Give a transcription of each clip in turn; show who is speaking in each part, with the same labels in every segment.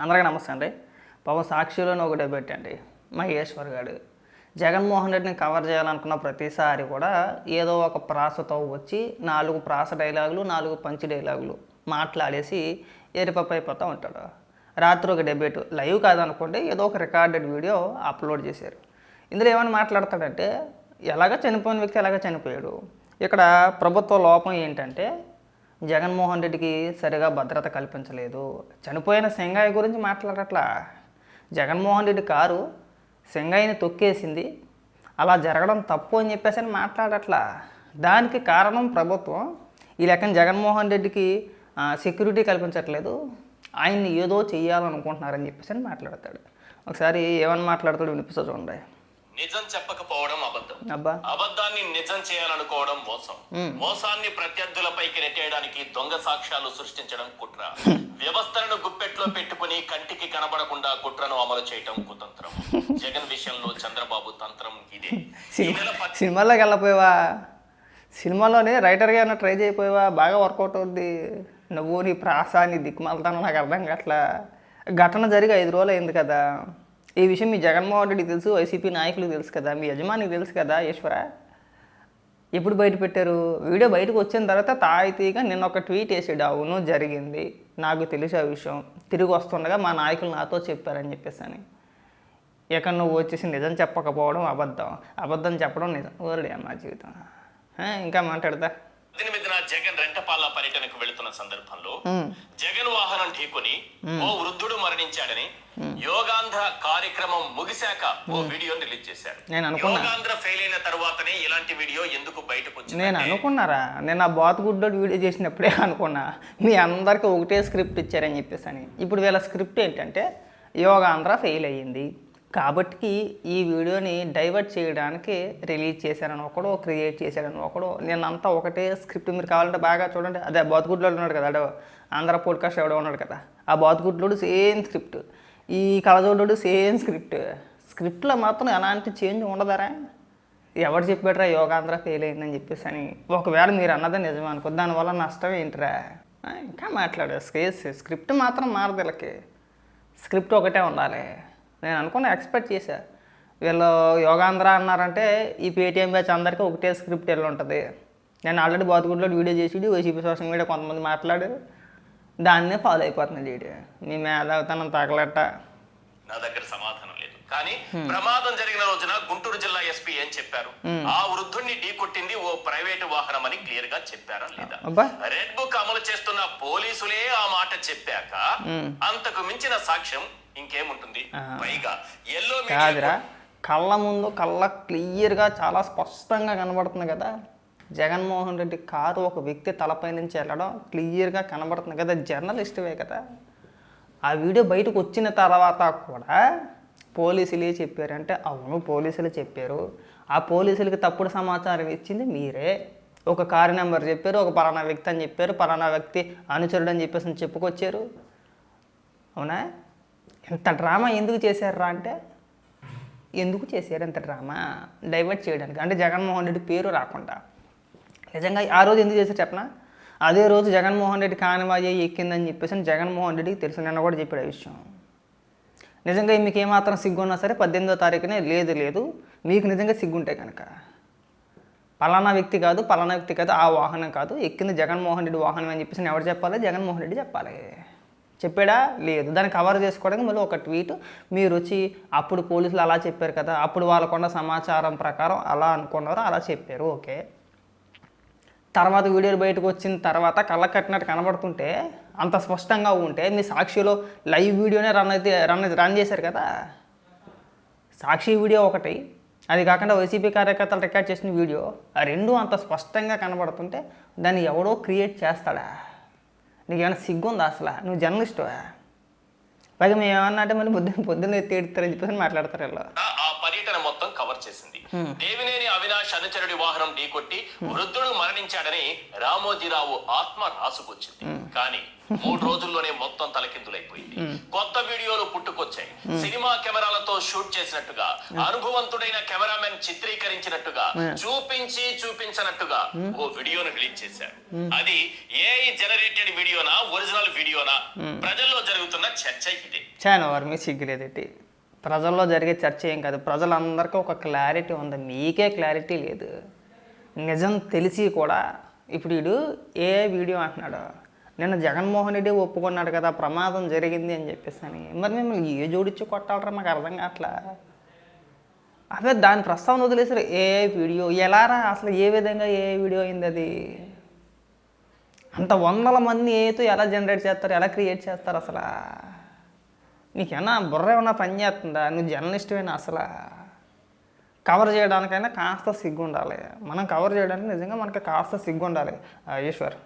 Speaker 1: అందరికీ నమస్తే అండి. పాపం సాక్షిలోనే ఒక డెబెట్ అండి మహేశ్వర్ గారు. జగన్మోహన్ రెడ్డిని కవర్ చేయాలనుకున్న ప్రతిసారి కూడా ఏదో ఒక ప్రాసతో వచ్చి నాలుగు ప్రాస డైలాగులు నాలుగు పంచి డైలాగులు మాట్లాడేసి ఎరిపప్పు ఉంటాడు. రాత్రి ఒక డెబేట్ లైవ్ కాదనుకోండి ఏదో ఒక రికార్డెడ్ వీడియో అప్లోడ్ చేశారు. ఇందులో ఏమైనా మాట్లాడతాడంటే ఎలాగ చనిపోయిన వ్యక్తి ఎలాగ చనిపోయాడు? ఇక్కడ ప్రభుత్వ లోపం ఏంటంటే జగన్మోహన్ రెడ్డికి సరిగా భద్రత కల్పించలేదు. చనిపోయిన సెంగాయి గురించి మాట్లాడట్లా? జగన్మోహన్ రెడ్డి కారు సెంగాయిని తొక్కేసింది. అలా జరగడం తప్పు అని చెప్పేసి అని మాట్లాడట్లా? దానికి కారణం ప్రభుత్వం. ఈ లెక్కన జగన్మోహన్ రెడ్డికి సెక్యూరిటీ కల్పించట్లేదు. ఆయన్ని ఏదో చేయాలనుకుంటున్నారని చెప్పేసి అని మాట్లాడతాడు. ఒకసారి ఏమని మాట్లాడతాడు వినిపిస్తా చూడండి.
Speaker 2: నిజం చెప్పకపోవడం అబద్ధం. అబద్ధాన్ని నిజం చేయాలనుకోవడం మోసం. మోసాన్ని ప్రత్యర్థులపైకి నెట్టేయడానికి దొంగ సాక్ష్యాలు సృష్టించడం కుట్ర. వ్యవస్థలను గుప్పెట్లో పెట్టుకుని కంటికి కనబడకుండా కుట్రను అమలు చేయటం కుతంత్రం. జగన్ విషయంలో చంద్రబాబు తంత్రం ఇదే. ఈ
Speaker 1: సినిమా
Speaker 2: నెల పద్-
Speaker 1: సినిమాల్లోకి వెళ్ళిపోయావా? సినిమాలోనే రైటర్గా ఏమైనా ట్రై చేయకపోయావా? బాగా వర్కౌట్ అవుద్ది. నువ్వు నీ ప్రాస నీ దిక్కుమాలతాను నాకు అర్థం కావట్లా. ఘటన జరిగి ఐదు రోజులు అయింది కదా. ఈ విషయం మీ జగన్మోహన్ రెడ్డికి తెలుసు వైసీపీ నాయకులకు తెలుసు కదా మీ యజమానికి తెలుసు కదా ఈశ్వర? ఎప్పుడు బయట పెట్టారు? వీడియో బయటకు వచ్చిన తర్వాత తాయితీగా నిన్న ఒక ట్వీట్ వేసాడు అవును జరిగింది. నాకు తెలిసి ఆ విషయం. తిరిగి వస్తుండగా మా నాయకులు నాతో చెప్పారని చెప్పేసి అని. ఎక్కడ నువ్వు వచ్చేసి నిజం చెప్పకపోవడం అబద్ధం. అబద్ధం చెప్పడం నిజం. ఊరడే మా జీవితం. ఇంకా మాట్లాడతా
Speaker 2: పద్దెనిమిదిన జగన్ రెంటపాల పర్యటనకు వెళుతున్న సందర్భంలో జగన్ వాహనం ఢీకొని ఓ వృద్ధుడు మరణించాడని యోగాంధ్ర కార్యక్రమం ముగిశాక ఓ వీడియో రిలీజ్ చేశారు.
Speaker 1: నేను అనుకున్నా.
Speaker 2: యోగాంధ్ర ఫెయిల్ అయిన తర్వాతనే ఇలాంటి వీడియో ఎందుకు బయటకు వచ్చింది
Speaker 1: నేను అనుకున్నారా? నేను ఆ బాతుగుడ్డోడు వీడియో చేసినప్పుడే అనుకున్నా. మీ అందరికీ ఒకటే స్క్రిప్ట్ ఇచ్చారని చెప్పేసి అని ఇప్పుడు వీళ్ళ స్క్రిప్ట్ ఏంటంటే యోగాంధ్ర ఫెయిల్ అయ్యింది. కాబట్టి ఈ వీడియోని డైవర్ట్ చేయడానికి రిలీజ్ చేశారని ఒకడు క్రియేట్ చేశారని ఒకడు నేనంతా ఒకటే స్క్రిప్ట్ మీరు కావాలంటే బాగా చూడండి. అదే బాతుగుడ్లో ఉన్నాడు కదా అడే ఆంధ్ర పోడ్కాస్ట్ ఎవడో ఉన్నాడు కదా ఆ బాతుగుడ్లోడు సేమ్ స్క్రిప్ట్ ఈ కళజోడు సేమ్ స్క్రిప్ట్. స్క్రిప్ట్లో మాత్రం ఎలాంటి చేంజ్ ఉండదరా? ఎవరు చెప్పాడరా యోగాంధ్ర ఫెయిల్ అయిందని చెప్పేసి అని ఒకవేళ మీరు అన్నదే నిజం అనుకో దానివల్ల నష్టం ఏంటిరా? ఇంకా మాట్లాడు. స్కేస్ స్క్రిప్ట్ మాత్రం మారదు వీళ్ళకి. స్క్రిప్ట్ ఒకటే ఉండాలి. నేను అనుకున్న ఎక్స్పెక్ట్ చేశా. వీళ్ళు యోగాంధ్ర అన్నారంటే ఈ పేటీఎం బ్యాచ్ అందరికీ ఒకటే స్క్రిప్ట్ వెళ్ళి ఉంటుంది. నేను ఆల్రెడీ బాతుగుడ్లో వీడియో చేసి వైసీపీ సోషల్ మీడియా కొంతమంది మాట్లాడారు. దాన్నే ఫాలో అయిపోతుంది వీడియో మీ మేధావితనం తగలట
Speaker 2: నా దగ్గర సమాధానం లేదు. కానీ ప్రమాదం జరిగిన రోజున గుంటూరు జిల్లా ఎస్పీ ఏం చెప్పారు? ఆ వృద్ధుణ్ణి ఢీకొట్టింది ఓ ప్రైవేటు వాహనం అని క్లియర్గా చెప్పారా లేదా? రెడ్ బుక్ అమలు చేస్తున్న పోలీసులే ఆ మాట చెప్పాక అంతకు మించిన సాక్ష్యం ఇంకేముంటుంది? పైగా ఎల్లో
Speaker 1: కాదురా కళ్ళ ముందు కళ్ళ క్లియర్గా చాలా స్పష్టంగా కనబడుతుంది కదా. జగన్మోహన్ రెడ్డి కారు ఒక వ్యక్తి తలపై నుంచి వెళ్ళడం క్లియర్గా కనబడుతుంది కదా జర్నలిస్టువే కదా. ఆ వీడియో బయటకు వచ్చిన తర్వాత కూడా పోలీసులే చెప్పారంటే అవును పోలీసులు చెప్పారు. ఆ పోలీసులకి తప్పుడు సమాచారం ఇచ్చింది మీరే. ఒక కారు నెంబర్ చెప్పారు ఒక పలానా వ్యక్తి అని చెప్పారు పలానా వ్యక్తి అనుచరుడు అని చెప్పేసి అని చెప్పుకొచ్చారు. అవునా? ఎంత డ్రామా ఎందుకు చేశారా అంటే? ఎందుకు చేశారు ఇంత డ్రామా? డైవర్ట్ చేయడానికి. అంటే జగన్మోహన్ రెడ్డి పేరు రాకుండా. నిజంగా ఆ రోజు ఎందుకు చేశారు చెప్పనా? అదే రోజు జగన్మోహన్ రెడ్డి కానివాజే ఎక్కిందని చెప్పేసి జగన్మోహన్ రెడ్డికి తెలుసు. నిన్న కూడా చెప్పాడు ఆ విషయం. నిజంగా మీకు ఏమాత్రం సిగ్గున్నా సరే పద్దెనిమిదో తారీఖునే లేదు లేదు. మీకు నిజంగా సిగ్గుంటే కనుక. పలానా వ్యక్తి కాదు పలానా వ్యక్తి కాదు ఆ వాహనం కాదు. ఎక్కింది జగన్మోహన్ రెడ్డి వాహనం అని చెప్పేసి ఎవరు చెప్పాలి? జగన్మోహన్ రెడ్డి చెప్పాలి. చెప్పాడా? లేదు. దాన్ని కవర్ చేసుకోవడానికి మళ్ళీ ఒక ట్వీట్. మీరు వచ్చి అప్పుడు పోలీసులు అలా చెప్పారు కదా అప్పుడు వాళ్ళకున్న సమాచారం ప్రకారం అలా అనుకున్నారు అలా చెప్పారు. ఓకే. తర్వాత వీడియోలు బయటకు వచ్చిన తర్వాత కళ్ళ కట్టినట్టు కనబడుతుంటే అంత స్పష్టంగా ఉంటే మీ సాక్షిలో లైవ్ వీడియోనే రన్ అయితే రన్ రన్ చేశారు కదా? సాక్షి వీడియో ఒకటి. అది కాకుండా వైసీపీ కార్యకర్తలు రికార్డ్ చేసిన వీడియో. ఆ రెండు అంత స్పష్టంగా కనబడుతుంటే దాన్ని ఎవడో క్రియేట్ చేస్తాడా? నీకు ఏమైనా సిగ్గుందా అసలు? నువ్వు జర్నలిస్ట్ పైగా మేము ఏమన్నా అంటే మళ్ళీ పొద్దున్న పొద్దున్న ఎత్తి చెప్పేసి మాట్లాడతారు వీళ్ళు.
Speaker 2: ఆ పర్యటన మొత్తం కవర్ చేసింది. దేవినేని అవినాష్ అనుచరుడి వాహనం ఢీకొట్టి వృద్ధుడు మరణించాడని రామోజీరావు ఆత్మ రాసుకొచ్చింది. కానీ మూడు రోజుల్లోనే మొత్తం తలకిందులైపోయింది. కొత్త వీడియోలు పుట్టుకొచ్చాయి. సినిమా కెమెరాలతో షూట్ చేసినట్టుగా అనుభవంతుడైన కెమెరామెన్ చిత్రీకరించినట్టుగా చూపించి చూపించనట్టుగా ఓ వీడియోను రిలీజ్ చేశారు. అది ఏఐ జనరేటెడ్ వీడియోనా ఒరిజినల్ వీడియోనా ప్రజల్లో జరుగుతున్న చర్చ ఇదే.
Speaker 1: చాలా సిగ్గులేదేంటి? ప్రజల్లో జరిగే చర్చ ఏం కాదు. ప్రజలందరికీ ఒక క్లారిటీ ఉంది. మీకే క్లారిటీ లేదు. నిజం తెలిసి కూడా ఇప్పుడు వీడు ఏ వీడియో అంటున్నాడు నిన్న జగన్మోహన్ రెడ్డి ఒప్పుకున్నాడు కదా ప్రమాదం జరిగింది అని చెప్పేసి అని. మరి మిమ్మల్ని ఏ జోడించి కొట్టాలరా? మాకు అర్థం కావట్లా? అదే దాని ప్రస్తావన వదిలేసారు ఏ వీడియో ఎలారా అసలు ఏ విధంగా ఏ వీడియో అయింది అది? అంత వందల మంది ఏతో ఎలా జనరేట్ చేస్తారు? ఎలా క్రియేట్ చేస్తారు అసలు? నీకేమన్నా బుర్ర ఏమన్నా పని చేస్తుందా? నువ్వు జర్నలిస్ట్వేనా అసలు కవర్ చేయడానికైనా కాస్త సిగ్గు ఉండాలి మనం కవర్ చేయడానికి నిజంగా మనకి కాస్త సిగ్గు ఉండాలి ఆ, ఈశ్వర్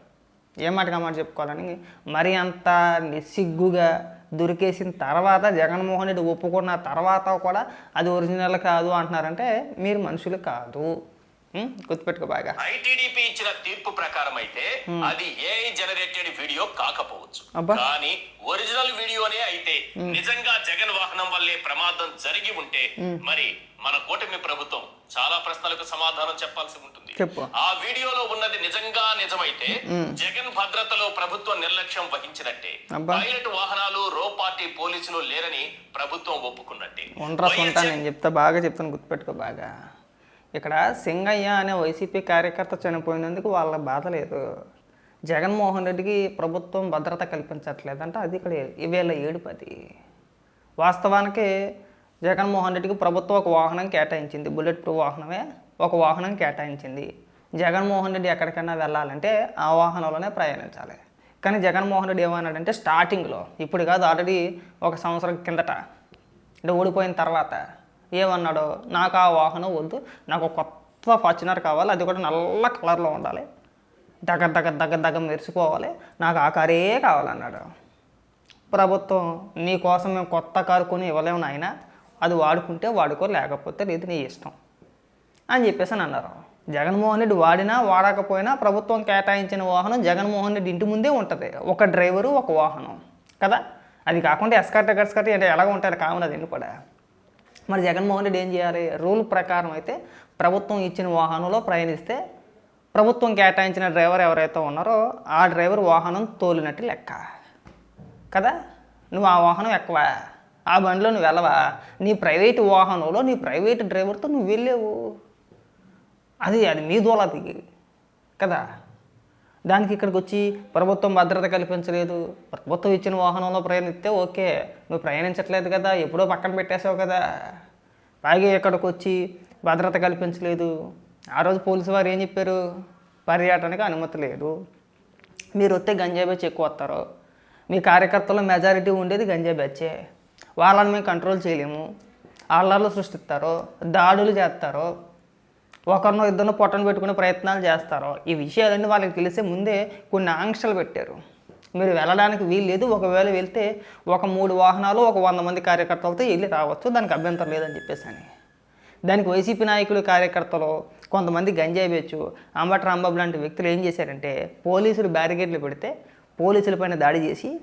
Speaker 1: ఏ మాట మాట చెప్పుకోవాలని? మరి అంత నిస్సిగ్గుగా దొరికేసిన తర్వాత జగన్మోహన్ రెడ్డి ఒప్పుకున్న తర్వాత కూడా అది ఒరిజినల్ కాదు అంటున్నారంటే మీరు మనుషులు కాదు. గుర్తుపెట్టుకో బాగా.
Speaker 2: ఐటీడీపీ ఇచ్చిన తీర్పు ప్రకారం అయితే అది ఏఐ జనరేటెడ్ వీడియో కాకపోవచ్చు. కానీ ఒరిజినల్ వీడియోనే అయితే నిజంగా జగన్ వాహనం వల్లే ప్రమాదం జరిగి ఉంటే మరి మన కూటమి ప్రభుత్వం చాలా ప్రశ్నలకు సమాధానం చెప్పాల్సి ఉంటుంది. ఆ వీడియోలో ఉన్నది నిజంగా నిజమైతే జగన్ భద్రతలో ప్రభుత్వం నిర్లక్ష్యం వహించినట్టే. పైలట్ వాహనాలు రో పార్టీ పోలీసులు లేరని ప్రభుత్వం ఒప్పుకున్నట్టే.
Speaker 1: చెప్తా బాగా చెప్తాను గుర్తుపెట్టుకో బాగా. ఇక్కడ సింగయ్య అనే వైసీపీ కార్యకర్త చనిపోయినందుకు వాళ్ళ బాధ లేదు. జగన్మోహన్ రెడ్డికి ప్రభుత్వం భద్రత కల్పించట్లేదంటే. అది ఇక్కడ ఇవేళ ఏడుపది. వాస్తవానికి జగన్మోహన్ రెడ్డికి ప్రభుత్వం ఒక వాహనం కేటాయించింది. బుల్లెట్ ప్రూఫ్ వాహనమే ఒక వాహనం కేటాయించింది. జగన్మోహన్ రెడ్డి ఎక్కడికైనా వెళ్ళాలంటే ఆ వాహనంలోనే ప్రయాణించాలి. కానీ జగన్మోహన్ రెడ్డి ఏమన్నాడంటే స్టార్టింగ్లో ఇప్పుడు కాదు ఆల్రెడీ ఒక సంవత్సరం కిందట అంటే ఓడిపోయిన తర్వాత ఏమన్నాడు నాకు ఆ వాహనం వద్దు నాకు కొత్త ఫార్చునర్ కావాలి అది కూడా నల్ల కలర్లో ఉండాలి. దగ్గర దగ్గర దగ్గర దగ్గర మెరిసిపోవాలి నాకు ఆ కారే కావాలన్నాడు. ప్రభుత్వం నీ కోసం మేము కొత్త కారు కొని ఇవ్వలేము నాయన అది వాడుకుంటే వాడుకో లేకపోతే లేదు నీ ఇష్టం. అని చెప్పేసి అని అన్నారు. జగన్మోహన్ రెడ్డి వాడినా వాడకపోయినా ప్రభుత్వం కేటాయించిన వాహనం జగన్మోహన్ రెడ్డి ఇంటి ముందే ఉంటుంది. ఒక డ్రైవరు ఒక వాహనం కదా? అది కాకుండా ఎస్కట్ ఎస్కట్ అంటే ఎలాగ ఉంటారు కామన్ అది కూడా? మరి జగన్మోహన్ రెడ్డి ఏం చేయాలి? రూల్ ప్రకారం అయితే ప్రభుత్వం ఇచ్చిన వాహనంలో ప్రయాణిస్తే ప్రభుత్వం కేటాయించిన డ్రైవర్ ఎవరైతే ఉన్నారో ఆ డ్రైవర్ వాహనం తోలినట్టు లెక్క. కదా? నువ్వు ఆ వాహనం ఎక్కువా? ఆ బండిలో నువ్వు వెళ్ళవా? నీ ప్రైవేట్ వాహనంలో నీ ప్రైవేట్ డ్రైవర్తో నువ్వు వెళ్ళేవు. అది అది మీ దోలది. కదా? దానికి ఇక్కడికి వచ్చి ప్రభుత్వం భద్రత కల్పించలేదు. ప్రభుత్వం ఇచ్చిన వాహనంలో ప్రయాణిస్తే ఓకే నువ్వు ప్రయాణించట్లేదు కదా ఎప్పుడో పక్కన పెట్టేసావు కదా. అలాగే ఇక్కడికి వచ్చి భద్రత కల్పించలేదు. ఆ రోజు పోలీసు వారు ఏం చెప్పారు? పర్యటనకు అనుమతి లేదు. మీరు వస్తే గంజాయి బ్యాచ్ ఎక్కువ వస్తారు. మీ కార్యకర్తల్లో మెజారిటీ ఉండేది గంజాయి బ్యాచే. వాళ్ళని మేము కంట్రోల్ చేయలేము. అల్లర్లు సృష్టిస్తారు. దాడులు చేస్తారు. ఒకరినో ఇద్దరినో పొట్టను పెట్టుకునే ప్రయత్నాలు చేస్తారు. ఈ విషయాలన్నీ వాళ్ళకి తెలిసే ముందే కొన్ని ఆంక్షలు పెట్టారు. మీరు వెళ్ళడానికి వీలు లేదు ఒకవేళ వెళ్తే ఒక మూడు వాహనాలు ఒక వంద మంది కార్యకర్తలతో వెళ్ళి రావచ్చు. దానికి అభ్యంతరం లేదని చెప్పేసి అని. దానికి వైసీపీ నాయకులు కార్యకర్తలు కొంతమంది గంజాయి బెచ్చు అంబటి రాంబాబు లాంటి వ్యక్తులు ఏం చేశారంటే పోలీసులు బ్యారికేడ్లు పెడితే పోలీసుల పైన దాడి చేసి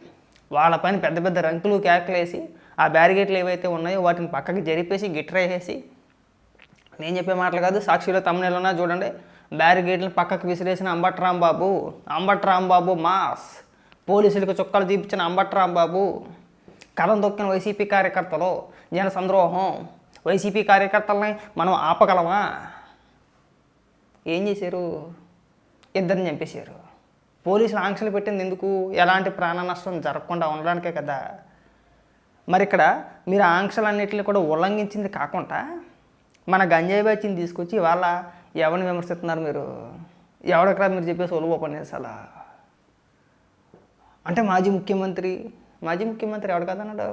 Speaker 1: వాళ్ళపైన పెద్ద పెద్ద రంకులు కేకలేసి ఆ బ్యారికేడ్లు ఏవైతే ఉన్నాయో వాటిని పక్కకి జరిపేసి గిట్రేసేసి నేను చెప్పే మాటలు కాదు సాక్షిలో తమిళలో చూడండి. బ్యారిగేట్లను పక్కకు విసిరేసిన అంబట్ రాంబాబు అంబట్ రాంబాబు మాస్. పోలీసులకు చుక్కలు తీపించిన అంబట్ రాంబాబు కథం తొక్కిన వైసీపీ కార్యకర్తలు జన సంద్రోహం. వైసీపీ కార్యకర్తలని మనం ఆపగలమా? ఏం చేశారు? ఇద్దరిని చంపేశారు. పోలీసులు ఆంక్షలు పెట్టింది ఎందుకు? ఎలాంటి ప్రాణ నష్టం జరగకుండా ఉండడానికే కదా. మరి ఇక్కడ మీరు ఆంక్షలు ఆంక్షలన్నింటిని కూడా ఉల్లంఘించింది కాకుండా మన గంజాయి బ్యాచ్ని తీసుకొచ్చి వాళ్ళ ఎవరిని విమర్శిస్తున్నారు మీరు? ఎవడక్కడ మీరు చెప్పేసి ఒలువ ఉపన్యాసాలా? అంటే మాజీ ముఖ్యమంత్రి మాజీ ముఖ్యమంత్రి ఎవడు కదన్నాడు?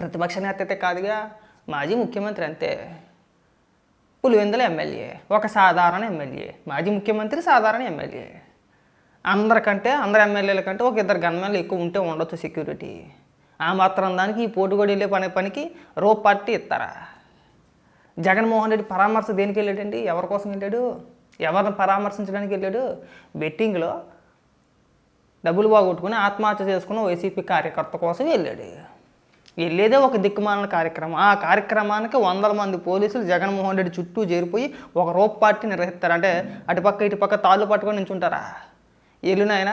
Speaker 1: ప్రతిపక్ష నేత అయితే కాదుగా మాజీ ముఖ్యమంత్రి అంతే. పులివెందుల ఎమ్మెల్యే ఒక సాధారణ ఎమ్మెల్యే మాజీ ముఖ్యమంత్రి సాధారణ ఎమ్మెల్యే. అందరికంటే అందరు ఎమ్మెల్యేల కంటే ఒక ఇద్దరు గన్మెన్లు ఎక్కువ ఉంటే ఉండొచ్చు సెక్యూరిటీ ఆ మాత్రం దానికి ఈ పోటుగోడు వెళ్ళే పని పనికి రో పార్టీ ఇస్తారా? జగన్మోహన్ రెడ్డి పరామర్శ దేనికి వెళ్ళాడండి? ఎవరి కోసం వెళ్ళాడు? ఎవరిని పరామర్శించడానికి వెళ్ళాడు? బెట్టింగ్లో డబ్బులు బాగొట్టుకుని ఆత్మహత్య చేసుకున్న వైసీపీ కార్యకర్త కోసం వెళ్ళాడు. వెళ్ళేదే ఒక దిక్కుమాలిన కార్యక్రమం. ఆ కార్యక్రమానికి వందల మంది పోలీసులు జగన్మోహన్ రెడ్డి చుట్టూ చేరిపోయి ఒక రోప్ పార్టీ నిర్వహిస్తారు. అంటే అటుపక్క ఇటుపక్క తాళ్ళు పట్టుకొని నించుంటారా? వెళ్ళినాయన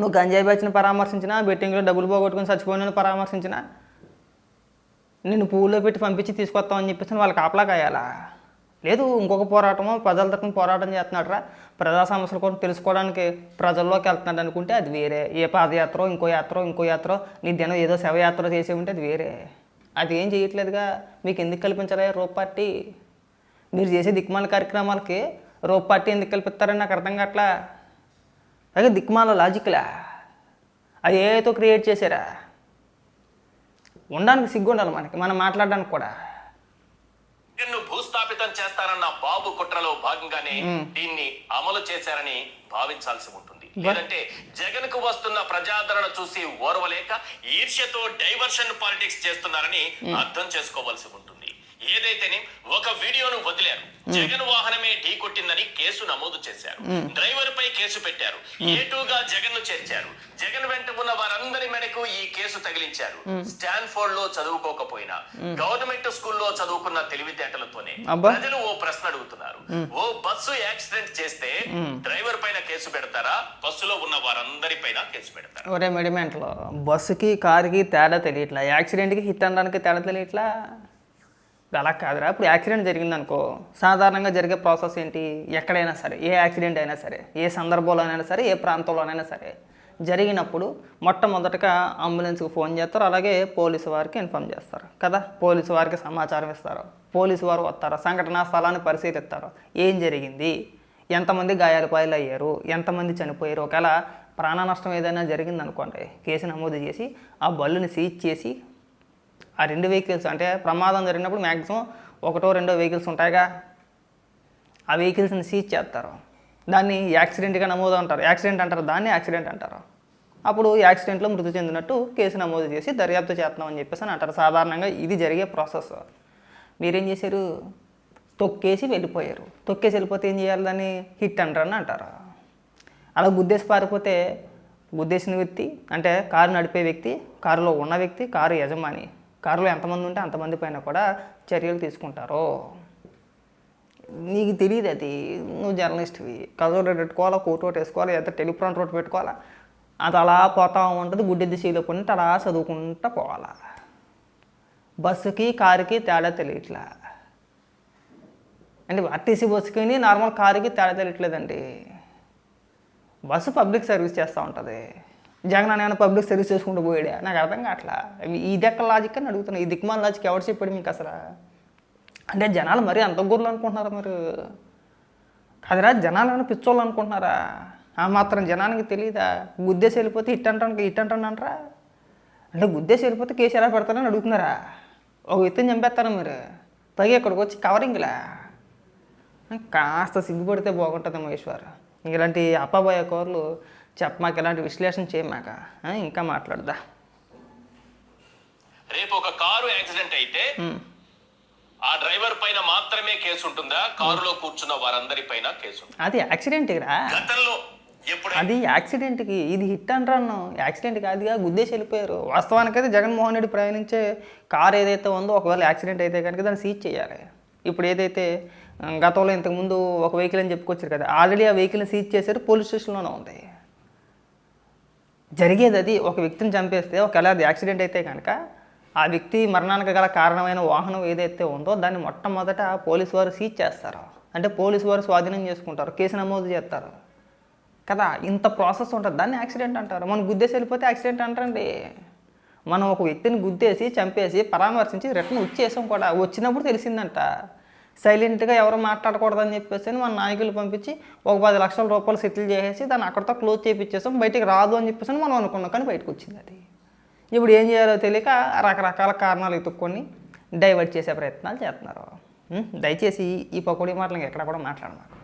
Speaker 1: నువ్వు గంజాయి బ్యాచ్ని పరామర్శించినా బెట్టింగ్లో డబ్బులు పోగొట్టుకుని చచ్చిపోయిన పరామర్శించినా? నేను పువ్వులో పెట్టి పంపించి తీసుకొస్తామని చెప్పేసి వాళ్ళకి కాపలా కాయాలా? లేదు ఇంకొక పోరాటమో ప్రజల తరపున పోరాటం చేస్తున్నాడరా. ప్రజా సమస్యల కోసం తెలుసుకోవడానికి ప్రజల్లోకి వెళ్తున్నాడు అనుకుంటే అది వేరే. ఏ పాదయాత్ర ఇంకో యాత్ర ఇంకో యాత్ర నీ దినం ఏదో శవయాత్ర చేసే ఉంటే అది వేరే. అది ఏం చేయట్లేదుగా? మీకు ఎందుకు కల్పించాలి రోప్ పార్టీ? మీరు చేసే దిక్మాల కార్యక్రమాలకి రోప్ పార్టీ ఎందుకు కల్పిస్తారని నాకు అర్థం కావట్లా? అదే దిక్మాల లాజిక్లా? అది ఏతో క్రియేట్ చేశారా? ఉండడానికి సిగ్గు ఉండాలి మనకి మనం మాట్లాడడానికి కూడా.
Speaker 2: జగన్ను భూస్థాపితం చేస్తారన్న బాబు కుట్రలో భాగంగానే దీన్ని అమలు చేశారని భావించాల్సి ఉంటుంది. లేదంటే జగన్కు వస్తున్న ప్రజాదరణ చూసి ఓర్వలేక ఈర్ష్యతో డైవర్షన్ పాలిటిక్స్ చేస్తున్నారని అర్థం చేసుకోవాల్సి ఉంటుంది. ఏదైతేనే ఒక వీడియోను వదిలారు. జగన్ వాహనమే ఢీకొట్టిందని కేసు నమోదు చేశారు. డ్రైవర్ పై కేసు పెట్టారు. ఏటూగా జగన్ను చేర్చారు. జగన్ వెంట ఉన్న వారందరి మెడకు ఈ కేసు తగిలించారు. స్టాన్ఫోర్డ్లో చదువుకోకపోయినా గవర్నమెంట్ స్కూల్లో చదువుకున్న తెలివితేటలతోనే. ప్రజలు ఓ ప్రశ్న అడుగుతున్నారు ఓ బస్సు యాక్సిడెంట్ చేస్తే డ్రైవర్ పైన కేసు పెడతారా? బస్సులో ఉన్న వారందరి పైన కేసు పెడతారా?
Speaker 1: ఒరే మెడిమెంట్లో బస్సుకి కారుకి తేడా తెలియట్లా? యాక్సిడెంట్కి హిట్ అనడానికి తేడా తెలియట్లా? అలా కాదురా. ఇప్పుడు యాక్సిడెంట్ జరిగిందనుకో సాధారణంగా జరిగే ప్రాసెస్ ఏంటి? ఎక్కడైనా సరే ఏ యాక్సిడెంట్ అయినా సరే ఏ సందర్భంలోనైనా సరే ఏ ప్రాంతంలోనైనా సరే జరిగినప్పుడు మొట్టమొదటగా అంబులెన్స్కి ఫోన్ చేస్తారు. అలాగే పోలీసు వారికి ఇన్ఫామ్ చేస్తారు కదా. పోలీసు వారికి సమాచారం ఇస్తారు. పోలీసు వారు వస్తారు. సంఘటనా స్థలాన్ని పరిశీలిస్తారు. ఏం జరిగింది? ఎంతమంది గాయాల పాయలు అయ్యారు ఎంతమంది చనిపోయారు? ఒకవేళ ప్రాణ నష్టం ఏదైనా జరిగిందనుకోండి కేసు నమోదు చేసి ఆ బల్లుని సీజ్ చేసి ఆ రెండు వెహికల్స్ అంటే ప్రమాదం జరిగినప్పుడు మ్యాక్సిమం ఒకటో రెండో వెహికల్స్ ఉంటాయిగా. ఆ వెహికల్స్ని సీజ్ చేస్తారు. దాన్ని యాక్సిడెంట్గా నమోదు అంటారు. యాక్సిడెంట్ అంటారు దాన్ని యాక్సిడెంట్ అంటారు. అప్పుడు యాక్సిడెంట్లో మృతి చెందినట్టు కేసు నమోదు చేసి దర్యాప్తు చేస్తున్నామని చెప్పేసి అని అంటారు. సాధారణంగా ఇది జరిగే ప్రాసెస్ మీరేం చేశారు? తొక్కేసి వెళ్ళిపోయారు. తొక్కేసి వెళ్ళిపోతే ఏం చేయాలి దాన్ని? హిట్ అంటారని అంటారు. అలా గుద్దేసి పారిపోతే గుద్దేసిన వ్యక్తి అంటే కారు నడిపే వ్యక్తి కారులో ఉన్న వ్యక్తి కారు యజమాని కారులో ఎంతమంది ఉంటే అంతమంది పైన కూడా చర్యలు తీసుకుంటారు? నీకు తెలియదు అది. నువ్వు జర్నలిస్ట్వి. కజోట పెట్టుకోవాలా? కోట్ ఒకటి వేసుకోవాలి? లేదా టెలిఫోన్ రోడ్ పెట్టుకోవాలా? అది అలా పోతా ఉంటుంది. గుడ్డి దిశలో పడి అలా చదువుకుంటా పోవాలా? బస్సుకి కారుకి తేడా తెలియట్లా? అంటే ఆర్టీసీ బస్సుకి నార్మల్ కారుకి తేడా తెలియట్లేదండి. బస్సు పబ్లిక్ సర్వీస్ చేస్తూ ఉంటుంది. జగన్ అనే పబ్లిక్ సర్వీస్ చేసుకుంటూ పోయాడే. నాకు అర్థం కావట్లా. ఈ ఇది ఎక్కడ లాజిక్ అని అడుగుతున్నా. ఈ దిక్మాల లాజిక్ ఎవరు చెప్పాడు మీకు అసలు? అంటే జనాలు మరీ అంత గుర్రలు అనుకుంటున్నారా మీరు? కదరా జనాలు ఏమైనా పిచ్చోళ్ళు అనుకుంటున్నారా? ఆ మాత్రం జనానికి తెలియదా గుద్దేసి వెళ్ళిపోతే ఇట్ ఇట్టంటానంటారా ఇట్ అంటాను అంటారా? అంటే గుద్దేసి వెళ్ళిపోతే కేసు ఎలా పెడతారని అడుగుతున్నారా? ఒక వ్యక్తిని చంపేస్తారా మీరు? పైగా ఇక్కడికి వచ్చి కవరింగ్లా? కాస్త సిగ్గుపడితే బాగుంటుంది మహేశ్వర్ ఇలాంటి అప్పబోయే కూరలు చెప్పమాక ఇలాంటి విశ్లేషణ చేయమాక ఇంకా మాట్లాడదా?
Speaker 2: రేపు ఒక కారు యాక్సిడెంట్ అయితే ఆ డ్రైవర్ పైన మాత్రమే కేసు ఉంటుందా? కారులో కూర్చున్న వారందరి పైన కేసు?
Speaker 1: అది యాక్సిడెంట్రా
Speaker 2: గతంలో
Speaker 1: అది యాక్సిడెంట్కి ఇది హిట్ అంటాను యాక్సిడెంట్ కాదుగా గుద్దేసి వెళ్ళిపోయారు. వాస్తవానికి అయితే జగన్మోహన్ రెడ్డి ప్రయాణించే కార్ ఏదైతే ఉందో ఒకవేళ యాక్సిడెంట్ అయితే కనుక దాన్ని సీజ్ చేయాలి. ఇప్పుడు ఏదైతే గతంలో ఇంతకుముందు ఒక వెహికల్ అని చెప్పుకొచ్చారు కదా ఆల్రెడీ ఆ వెహికల్ని సీజ్ చేశారు పోలీస్ స్టేషన్లోనే ఉంది. జరిగేది అది ఒక వ్యక్తిని చంపేస్తే ఒకవేళ అది యాక్సిడెంట్ అయితే కనుక ఆ వ్యక్తి మరణానికి గల కారణమైన వాహనం ఏదైతే ఉందో దాన్ని మొట్టమొదట పోలీసు వారు సీజ్ చేస్తారు. అంటే పోలీసు వారు స్వాధీనం చేసుకుంటారు. కేసు నమోదు చేస్తారు. కదా? ఇంత ప్రాసెస్ ఉంటుంది. దాన్ని యాక్సిడెంట్ అంటారు. మనం గుద్దేసి వెళ్ళిపోతే యాక్సిడెంట్ అంటారండి. మనం ఒక వ్యక్తిని గుద్దేసి చంపేసి పరామర్శించి రిటర్న్ వచ్చేసాం కూడా. వచ్చినప్పుడు తెలిసిందంట. సైలెంట్గా ఎవరు మాట్లాడకూడదని చెప్పేసి అని మన నాయకులు పంపించి ఒక పది లక్షల రూపాయలు సెటిల్ చేసేసి దాన్ని అక్కడితో క్లోజ్ చేయించేసాం బయటికి రాదు అని చెప్పేసి మనం అనుకున్నాం. కానీ బయటకు వచ్చింది అది. ఇప్పుడు ఏం చేయాలో తెలియక రకరకాల కారణాలు ఎత్తుక్కొని డైవర్ట్ చేసే ప్రయత్నాలు చేస్తున్నారు. దయచేసి ఈ పకోడీ మాటలు ఎక్కడ కూడా మాట్లాడమాకు.